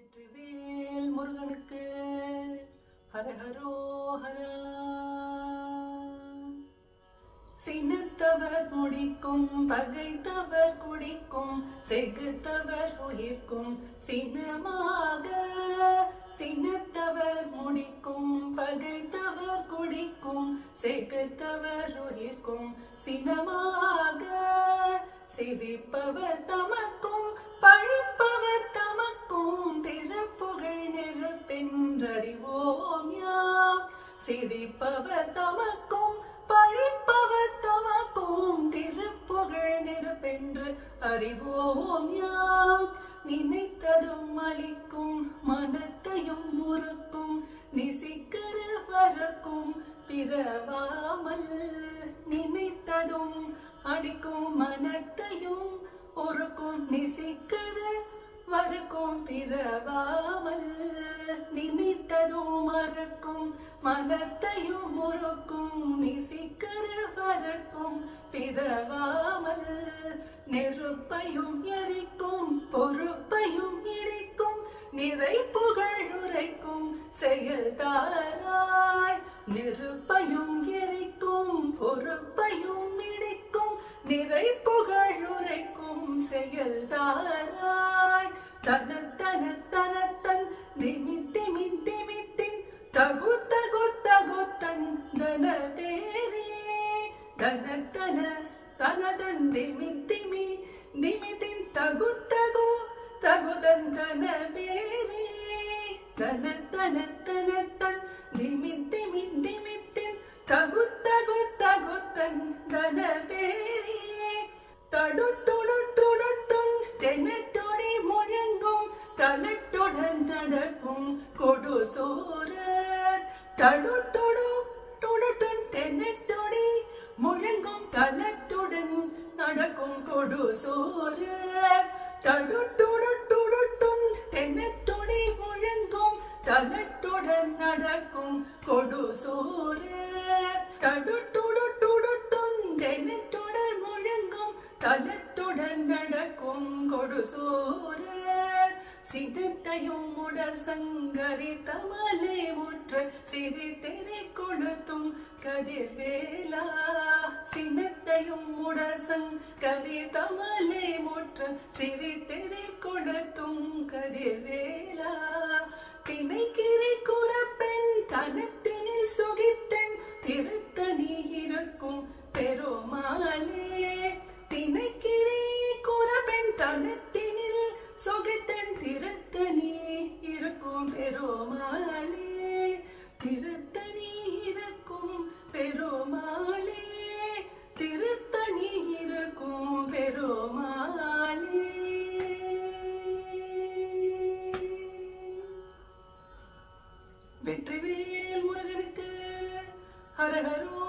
வெற்றிவேல் முருகனுக்கு ஹரஹரோஹரா சினத்தவர் முடிக்கும் பகைத்தவர் குடிக்கும் செகுத்தவர் உயிர்க்கும் சினமாக சினத்தவர் முடிக்கும் பகைத்தவர் குடிக்கும் செகுத்தவர் உயிர்க்கும் சினமாக சிரிப்பவர் தமக்கும். நெருப்பென்றறிவோம் யாம் சிரிப்பவர் தமக்கும் பழிப்பவர் தமக்கும் திருப்புகழ் நெருப்பென்று அறிவோம் யாம் நினைத்ததும் அளிக்கும் மனத்தையும் முறுக்கும் நிசிக்கர வரக்கும் பிறவாமல் நினைத்ததும் அடிக்கும் மனத்தையும் ஒருக்கும் நிசிக்கர வருக்கும் பிறவாமல் நினைத்ததும் மறக்கும் மனத்தையும் முறுக்கும் நிசிக்கிற வரக்கும் பிறவாமல் நெருப்பையும் எரிக்கும் பொறுப்பையும் இடிக்கும் நிறை புகழ் உரைக்கும் செயல்தாராய் நெருப்பையும் எரிக்கும் பொறுப்பையும் இடிக்கும் நிறை புகழ் உரைக்கும் செயல்தாராய் தன தன தன தன தன தனதன் திமித்திமி நிமித்தின் தகு தகு தகுதன் தன பேரே தன தன தன தன் நிமித்திமி நிமித்தின் தகு தகு தகு தன் தன பேரே தடுட்டுடுட்டுடுட்டுன் தென்னட்டொடி முழங்கும் தலட்டுடன் நடக்கும் கொடு தொடு சோறு தடுட்டுடட்டுடட்டும் தடுட்டுடுட்டுடுட்டுன் தென்னட்டொடி முழங்கும். தலட்டுடன் நடக்கும் கொடு சோறு தடுட்டுடட்டுடட்டும் தென்னட்டுடன் முழங்கும். தலத்துடன் நடக்கும் கொடு சோறு சிதத்தையும் உடல் சங்கரி தமலை முற்ற சிறு தெரி கொளுத்தும் கதிர்வேலா. கவிதமலை முற்று முற்ற கொடுத்தும் தெரி கொளுத்தும் கதிர்வேலா. திணைக்கிரை குறப்பெண் தனத்தினில் சுகித்தன் திருத்தணி இருக்கும் பெருமாளே. திணைக்கிரை குறப்பெண் கனத்தினில் சுகித்தன் திருத்தணி இருக்கும் பெருமாளே. திருத்தணி வெற்றிவேல் முருகனுக்கு ஹரஹரோ